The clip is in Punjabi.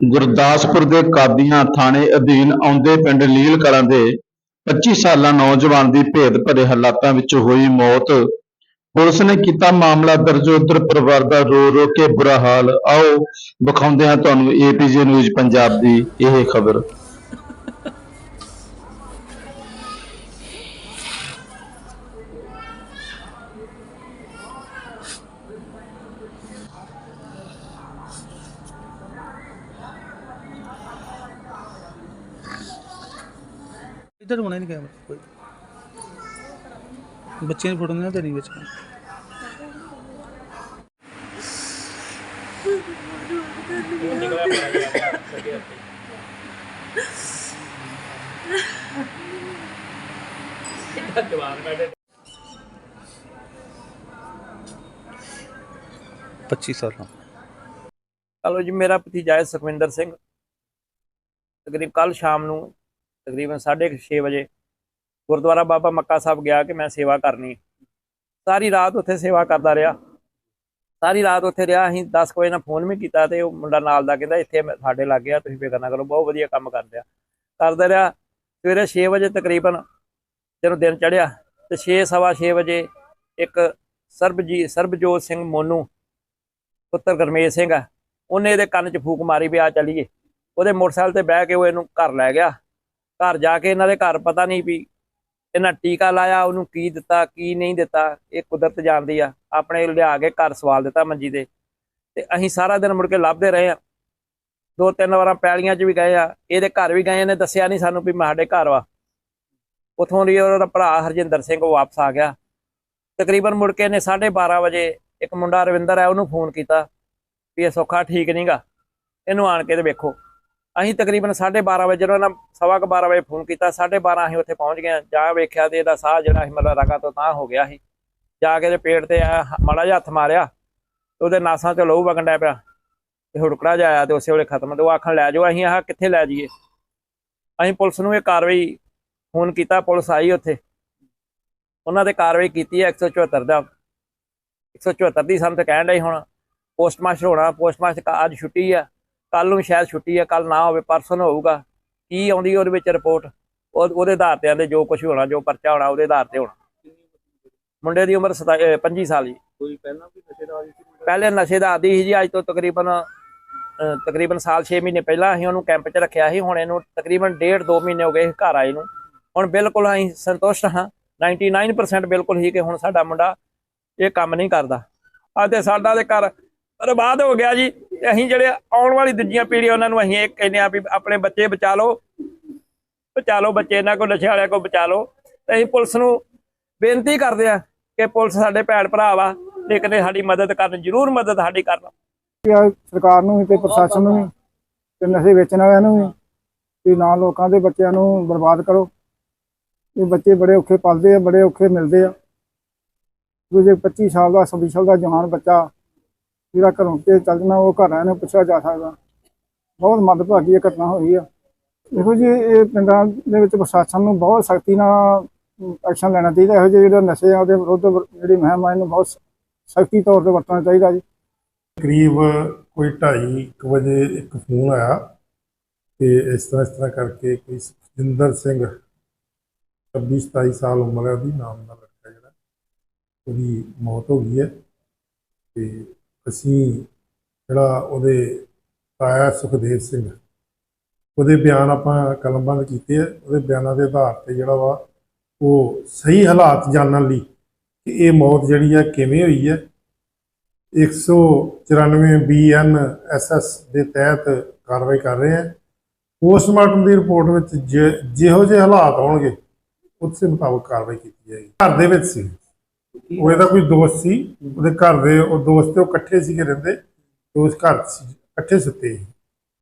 ਗੁਰਦਾਸਪੁਰ ਦੇ ਕਾਦੀਆਂ ਥਾਣੇ ਅਧੀਨ ਆਉਂਦੇ ਪਿੰਡ ਲੀਲ ਕਲਾਂ ਦੇ 25 ਸਾਲਾ ਨੌਜਵਾਨ ਦੀ ਭੇਦ ਭਰੇ ਹਾਲਾਤਾਂ ਵਿੱਚ ਹੋਈ ਮੌਤ। ਪੁਲਿਸ ਨੇ ਕੀਤਾ ਮਾਮਲਾ ਦਰਜ, ਉਧਰ ਪਰਿਵਾਰ ਦਾ ਰੋ ਰੋ ਕੇ ਬੁਰਾ ਹਾਲ। ਆਓ, ਵਿਖਾਉਂਦੇ ਹਾਂ ਤੁਹਾਨੂੰ ਏਪੀਜੇ ਨਿਊਜ਼ ਪੰਜਾਬ ਦੀ ਇਹ ਖਬਰ। ਇੱਧਰ ਹੋਣਾ ਨਹੀਂ ਕੈਮਰਾ ਕੋਈ। ਬੱਚਿਆਂ ਦੀ ਫੋਟੋ ਨਾ ਦੇਣੀ ਵਿੱਚ। ਪੱਚੀ ਸਾਲਾਂ ਚਲੋ ਜੀ, ਮੇਰਾ ਭਤੀਜਾ ਹੈ ਸੁਖਵਿੰਦਰ ਸਿੰਘ। ਤਕਰੀਬ ਕੱਲ ਸ਼ਾਮ ਨੂੰ ਤਕਰੀਬਨ 6:30 ਵਜੇ ਗੁਰਦੁਆਰਾ ਬਾਬਾ ਮੱਕਾ ਸਾਹਿਬ ਗਿਆ ਕਿ ਮੈਂ ਸੇਵਾ ਕਰਨੀ ਸਾਰੀ ਰਾਤ ਉੱਥੇ ਸੇਵਾ ਕਰਦਾ ਰਿਹਾ। ਸਾਰੀ ਰਾਤ ਉੱਥੇ ਰਿਹਾ। ਅਸੀਂ 10 ਵਜੇ ਨਾਲ ਫੋਨ ਵੀ ਕੀਤਾ ਤੇ ਉਹ ਮੁੰਡਾ ਨਾਲ ਦਾ ਕਹਿੰਦਾ, ਇੱਥੇ ਮੈਂ- ਸਾਡੇ ਲੱਗ ਗਿਆ ਤੁਸੀਂ ਫਿਕਰ ਨਾ ਕਰੋ, ਬਹੁਤ ਵਧੀਆ ਕੰਮ ਕਰਦੇ ਆ। ਕਰਦਾ ਰਿਹਾ। ਸਵੇਰੇ 6 ਵਜੇ ਤਕਰੀਬਨ ਜਦੋਂ ਦਿਨ ਚੜ੍ਹਿਆ ਤੇ 6 ਸਵਾ 6 ਵਜੇ ਇੱਕ ਸਰਬਜੀ, ਸਰਬਜੋਤ ਸਿੰਘ ਮੋਨੂ, ਪੁੱਤਰ ਗਰਮੇਸ਼ ਸਿੰਘ ਆ, ਉਹਨੇ ਇਹਦੇ ਕੰਨ 'ਚ ਫੂਕ ਮਾਰੀ ਵੀ ਆ ਚੱਲੀਏ। ਉਹਦੇ ਮੋਟਰਸਾਈਕਲ ਤੇ ਬਹਿ ਕੇ ਉਹ ਇਹਨੂੰ ਘਰ ਲੈ ਗਿਆ। ਘਰ ਜਾ ਕੇ ਇਹਨਾਂ ਦੇ ਘਰ ਪਤਾ ਨਹੀਂ ਵੀ ਇਹਨਾਂ ਟੀਕਾ ਲਾਇਆ, ਉਹਨੂੰ ਕੀ ਦਿੱਤਾ, ਕੀ ਨਹੀਂ ਦਿੱਤਾ, ਇਹ ਕੁਦਰਤ ਜਾਣਦੀ ਆ। ਆਪਣੇ ਲਿਆ ਕੇ ਘਰ ਸਵਾਲ ਦਿੱਤਾ ਮੰਜੀ ਦੇ ਤੇ ਅਸੀਂ ਸਾਰਾ ਦਿਨ ਮੁੜ ਕੇ ਲੱਭਦੇ ਰਹੇ ਆ। ਦੋ ਤਿੰਨ ਵਾਰਾਂ ਪੈਲੀਆਂ 'ਚ ਵੀ ਗਏ ਆ। ਇਹਦੇ ਘਰ ਵੀ ਗਏ ਇਹਨੇ ਦੱਸਿਆ ਨਹੀਂ ਸਾਨੂੰ ਵੀ ਸਾਡੇ ਘਰ ਵਾ। ਉਥੋਂ ਦੀ ਉਹਦਾ ਭਰਾ ਹਰਜਿੰਦਰ ਸਿੰਘ ਉਹ ਵਾਪਸ ਆ ਗਿਆ। ਤਕਰੀਬਨ ਮੁੜ ਕੇ ਇਹਨੇ 12:30 ਵਜੇ ਇੱਕ ਮੁੰਡਾ ਰਵਿੰਦਰ ਹੈ ਉਹਨੂੰ ਫੋਨ ਕੀਤਾ ਵੀ ਇਹ ਸੌਖਾ ਠੀਕ ਨਹੀਂਗਾ ਇਹਨੂੰ ਆਣ ਕੇ ਤੇ ਵੇਖੋ। ਅਸੀਂ ਤਕਰੀਬਨ 12:30 ਵਜੇ, ਜਦੋਂ ਇਹਨਾਂ ਸਵਾ ਕੁ 12 ਵਜੇ ਫੋਨ ਕੀਤਾ 12:30 ਅਸੀਂ ਉੱਥੇ ਪਹੁੰਚ ਗਏ ਹਾਂ। ਜਾ ਵੇਖਿਆ ਤੇ ਇਹਦਾ ਸਾਹ ਜਿਹੜਾ ਸੀ ਮਤਲਬ ਰਗਾ ਤੋਂ ਤਾਂ ਹੋ ਗਿਆ ਸੀ। ਜਾ ਕੇ ਤੇ ਪੇਟ ਤੇ ਐਂ ਮਾੜਾ ਜਿਹਾ ਹੱਥ ਮਾਰਿਆ, ਤੇ ਉਹਦੇ ਨਾਸਾਂ 'ਚ ਲਹੂ ਵਗਣ ਡਿਆ ਪਿਆ, ਤੇ ਹੁੜਕੜਾ ਜਾਇਆ ਆਇਆ ਤੇ ਉਸੇ ਵੇਲੇ ਖਤਮ। ਤੇ ਉਹ ਆਖਣ ਲੈ ਜਾਓ, ਅਸੀਂ ਆਹ ਕਿੱਥੇ ਲੈ ਜਾਈਏ? ਅਸੀਂ ਪੁਲਿਸ ਨੂੰ ਇਹ ਕਾਰਵਾਈ ਫੋਨ ਕੀਤਾ, ਪੁਲਿਸ ਆਈ ਉੱਥੇ। ਉਹਨਾਂ ਤੇ ਕਾਰਵਾਈ ਕੀਤੀ ਹੈ 174 ਦਾ। 174 ਦੀ ਸਾਨੂੰ ਤਾਂ ਕਹਿਣ ਡਈ ਹੁਣ, ਪੋਸਟਮਾਸਟਰ ਹੋਣਾ, ਪੋਸਟਮਾਸਟਰ ਅੱਜ ਛੁੱਟੀ ਆ। ਕੱਲ ਨੂੰ ਸ਼ਾਇਦ ਛੁੱਟੀ ਆ ਕੱਲ ਨਾ ਹੋਵੇ ਪਰਸੋਂ ਨੂੰ ਹੋਊਗਾ। ਕੀ ਆਉਂਦੀ ਉਹਦੇ ਵਿੱਚ ਰਿਪੋਰਟ ਉਹ ਉਹਦੇ ਆਧਾਰ ਤੇ ਆਂਦੇ ਜੋ ਕੁਝ ਹੋਣਾ ਜੋ ਪਰਚਾ ਹੋਣਾ ਉਹਦੇ ਆਧਾਰ ਤੇ ਹੋਣਾ। ਮੁੰਡੇ ਦੀ ਉਮਰ 25 ਸਾਲ ਜੀ। ਕੋਈ ਪਹਿਲਾਂ ਵੀ ਨਸ਼ੇ ਦਾ ਆਦੀ ਸੀ ਪਹਿਲੇ ਨਸ਼ੇ ਦਾ ਆਦੀ ਸੀ ਜੀ ਅੱਜ ਤੋਂ ਤਕਰੀਬਨ ਤਕਰੀਬਨ ਸਾਲ 6 ਮਹੀਨੇ ਪਹਿਲਾਂ ਅਸੀਂ ਉਹਨੂੰ ਕੈਂਪ 'ਚ ਰੱਖਿਆ ਸੀ ਹੁਣ ਇਹਨੂੰ ਤਕਰੀਬਨ ਡੇਢ 2 ਮਹੀਨੇ ਹੋ ਗਏ ਘਰ ਆਏ ਨੂੰ। ਹੁਣ ਬਿਲਕੁਲ ਅਸੀਂ ਸੰਤੁਸ਼ਟ ਹਾਂ 99% ਬਿਲਕੁਲ ਹੀ ਕਿ ਹੁਣ ਸਾਡਾ ਮੁੰਡਾ ਇਹ ਕੰਮ ਨਹੀਂ ਕਰਦਾ। ਅੱਜ ਤੇ ਸਾਡਾ ਦੇ ਘਰ ਬਰਬਾਦ ਹੋ ਗਿਆ ਜੀ। ਤੇ ਅਸੀਂ ਜਿਹੜੇ ਆਉਣ ਵਾਲੀ ਦੂਜੀਆਂ ਪੀੜ੍ਹੀਆਂ, ਉਹਨਾਂ ਨੂੰ ਅਸੀਂ ਇਹ ਕਹਿੰਦੇ ਆ ਵੀ ਆਪਣੇ ਬੱਚੇ ਬਚਾ ਲਓ। ਬਚਾ ਲਓ ਬੱਚੇ, ਇਹਨਾਂ ਕੋਲ ਨਸ਼ੇ ਵਾਲਿਆਂ ਕੋਲ ਬਚਾ ਲਓ। ਤੇ ਅਸੀਂ ਪੁਲਿਸ ਨੂੰ ਬੇਨਤੀ ਕਰਦੇ ਆ ਕਿ ਪੁਲਿਸ ਸਾਡੇ ਭੈਣ ਭਰਾ ਵਾ ਲੇਕਿਨ ਇਹ ਸਾਡੀ ਮਦਦ ਕਰਨ, ਜ਼ਰੂਰ ਮਦਦ ਸਾਡੀ ਕਰਨ। ਸਰਕਾਰ ਨੂੰ ਵੀ ਤੇ ਪ੍ਰਸ਼ਾਸਨ ਨੂੰ ਵੀ, ਤੇ ਨਸ਼ੇ ਵੇਚਣ ਵਾਲਿਆਂ ਨੂੰ ਵੀ ਕਿ ਨਾ ਲੋਕਾਂ ਦੇ ਬੱਚਿਆਂ ਨੂੰ ਬਰਬਾਦ ਕਰੋ। ਇਹ ਬੱਚੇ ਬੜੇ ਔਖੇ ਪਲਦੇ ਆ, ਬੜੇ ਔਖੇ ਮਿਲਦੇ ਆ। ਦੂਜੇ 25 ਸਾਲ ਦਾ 26 ਸਾਲ ਦਾ ਜਵਾਨ ਬੱਚਾ ਜਿਹੜਾ ਘਰੋਂ ਤੇ ਚੱਲ ਜਾਣਾ, ਉਹ ਘਰ ਨੂੰ ਪੁੱਛਿਆ ਜਾ ਸਕਦਾ। ਬਹੁਤ ਮੰਦਭਾਗੀ ਇਹ ਘਟਨਾ ਹੋਈ ਆ। ਦੇਖੋ ਜੀ ਇਹ ਪਿੰਡਾਂ ਦੇ ਵਿੱਚ ਪ੍ਰਸ਼ਾਸਨ ਨੂੰ ਬਹੁਤ ਸਖਤੀ ਨਾਲ ਐਕਸ਼ਨ ਲੈਣਾ ਚਾਹੀਦਾ। ਇਹੋ ਜਿਹੇ ਜਿਹੜੇ ਨਸ਼ੇ ਆ, ਉਹਦੇ ਵਿਰੁੱਧ ਜਿਹੜੀ ਮੁਹਿੰਮ ਆ, ਇਹਨੂੰ ਬਹੁਤ ਸਖਤੀ ਤੌਰ ਤੇ ਵਰਤਣਾ ਚਾਹੀਦਾ ਜੀ। ਕਰੀਬ ਕੋਈ 2:30 ਵਜੇ ਇੱਕ ਫੋਨ ਆਇਆ ਤੇ ਇਸ ਤਰ੍ਹਾਂ ਇਸ ਤਰ੍ਹਾਂ ਕਰਕੇ ਕੋਈ ਸੁਖਜਿੰਦਰ ਸਿੰਘ 26 27 ਸਾਲ ਉਮਰ ਹੈ, ਉਹਦੀ ਨਾਮ ਦਾ ਲੜਕਾ ਜਿਹੜਾ ਉਹਦੀ ਮੌਤ ਹੋ ਗਈ ਹੈ ਤੇ ਅਸੀਂ ਜਿਹੜਾ ਉਹਦੇ ਤਾਇਆ ਸੁਖਦੇਵ ਸਿੰਘ, ਉਹਦੇ ਬਿਆਨ ਆਪਾਂ ਕਲਮਬੰਦ ਕੀਤੇ ਆ। ਉਹਦੇ ਬਿਆਨਾਂ ਦੇ ਆਧਾਰ ਤੇ ਜਿਹੜਾ ਵਾ, ਉਹ ਸਹੀ ਹਾਲਾਤ ਜਾਣਨ ਲਈ ਕਿ ਇਹ ਮੌਤ ਜਿਹੜੀ ਆ ਕਿਵੇਂ ਹੋਈ ਹੈ 194 ਬੀਐਨ ਐਸਐਸ ਦੇ ਤਹਿਤ ਕਾਰਵਾਈ ਕਰ ਰਹੇ ਹਾਂ ਪੋਸਟਮਾਰਟਮ ਦੀ ਰਿਪੋਰਟ ਵਿੱਚ ਜ- ਜਿਹੋ ਜਿਹੇ ਹਾਲਾਤ ਹੋਣਗੇ, ਉਸੇ ਮੁਤਾਬਕ ਕਾਰਵਾਈ ਕੀਤੀ ਜਾਏਗੀ। ਘਰ ਦੇ ਵਿੱਚ ਸੀ। ਉਹ ਇਹਦਾ ਕੋਈ ਦੋਸਤ ਸੀ ਉਹਦੇ ਘਰ ਦੇ ਉਹ ਦੋਸਤ ਤੇ ਉਹ ਇਕੱਠੇ ਸੀਗੇ ਰਹਿੰਦੇ ਤੇ ਉਸ ਘਰ ਸੀ, ਇਕੱਠੇ ਸੁੱਤੇ ਸੀ।